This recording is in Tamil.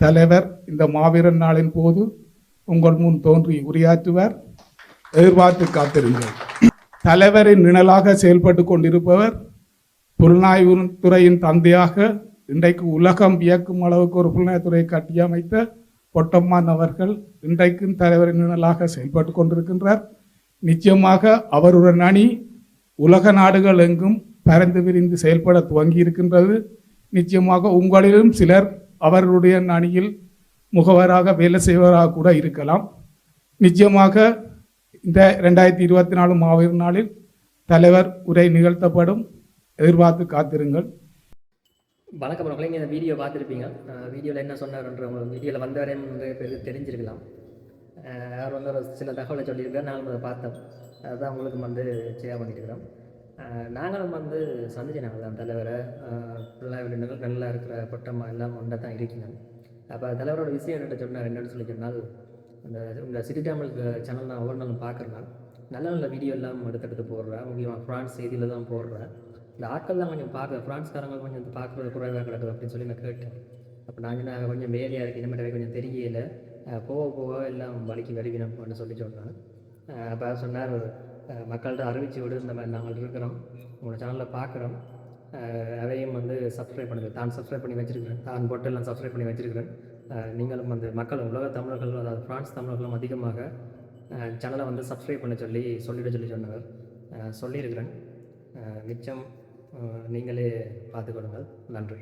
தலைவர் இந்த மாவீரன் நாளின் போது உங்கள் முன் தோன்றி உரையாற்றுவார். எதிர்பார்த்து காத்திருங்கள். தலைவரின் நிழலாக செயல்பட்டு கொண்டிருப்பவர் புலனாய்வு துறையின் தந்தையாக இன்றைக்கு உலகம் வியக்கும் அளவுக்கு ஒரு புலனாய்வுத்துறை கட்டியமைத்த பொட்டம்மான் அவர்கள் இன்றைக்கும் தலைவரின் நிழலாக செயல்பட்டு கொண்டிருக்கின்றார். நிச்சயமாக அவருடன் அணி உலக நாடுகள் எங்கும் பரந்து விரிந்து செயல்பட துவங்கி இருக்கின்றது நிச்சயமாக உங்களிலும் சிலர் அவர்களுடைய அணியில் முகவராக வேலை செய்வராக கூட இருக்கலாம். நிச்சயமாக இந்த ரெண்டாயிரத்தி இருபத்தி நாலு மாவீர நாளில் தலைவர் உரை நிகழ்த்தப்படும். எதிர்பார்த்து காத்திருங்கள். வணக்கம் மக்களே நீங்கள் இந்த வீடியோ பார்த்துருப்பீங்க. வீடியோவில் என்ன சொன்னார்ன்ற உங்களுக்கு வீடியோவில் வந்தவரே நிறைய தெரிஞ்சிருக்கலாம். யார் அவர் வந்து ஒரு சில தகவலை சொல்லியிருக்கார். நாங்கள் அதை பார்த்தோம். அதுதான் உங்களுக்கு வந்து ஷேர் பண்ணிட்டு இருக்கிறோம். நாங்களும் வந்து சந்திச்சு நாங்கள் தான் தலைவரை. பிள்ளை நல்லா இருக்கிற பட்டமாக எல்லாம் ஒன்றை தான் இருக்கீங்க. அப்போ தலைவரோட விஷயம் என்னென்ன சொன்னார் என்னென்னு சொல்லி சொன்னால் இந்த இந்த சிட்டி தமிழ் சேனல் நான் ஒவ்வொரு நாளும் பார்க்குறேன். நல்ல நல்ல வீடியோ எல்லாம் எடுத்துகிட்டு போடுறேன். முக்கியமாக ஃப்ரான்ஸ் செய்தியில் தான் போடுறேன். இந்த ஆட்கள்லாம் கொஞ்சம் பார்க்க ஃப்ரான்ஸ்காரங்க கொஞ்சம் பார்க்குறது குறைவாக கிடக்குது அப்படின்னு சொல்லி நான் கேட்டேன். அப்போ நாங்கள் நான் கொஞ்சம் வேலையாக இருக்கு இனிமேட்டு கொஞ்சம் தெரியல. போக போக எல்லாம் வலிக்கு வருவினம்னு சொல்லி சொன்னேன். அப்போ சொன்னார் மக்கள்கிட்ட அறிவிச்சு விடு இந்த மாதிரி நாங்கள் இருக்கிறோம். உங்களோட சேனலில் பார்க்குறோம். அதையும் வந்து சப்ஸ்கிரைப் பண்ணுங்கள் தான் சப்ஸ்கிரைப் பண்ணி வச்சிருக்கிறேன். தான் போட்டு நான் சப்ஸ்கிரைப் பண்ணி வச்சிருக்கிறேன். நீங்களும் வந்து மக்கள் உலக தமிழர்கள் அதாவது பிரான்ஸ் தமிழர்களும் அதிகமாக சேனலை வந்து சப்ஸ்கிரைப் பண்ண சொல்லி சொல்லிட சொல்லி சொன்னவர். சொல்லியிருக்கிறேன். மிச்சம் நீங்களே பார்த்துக்கொள்ளுங்கள். நன்றி.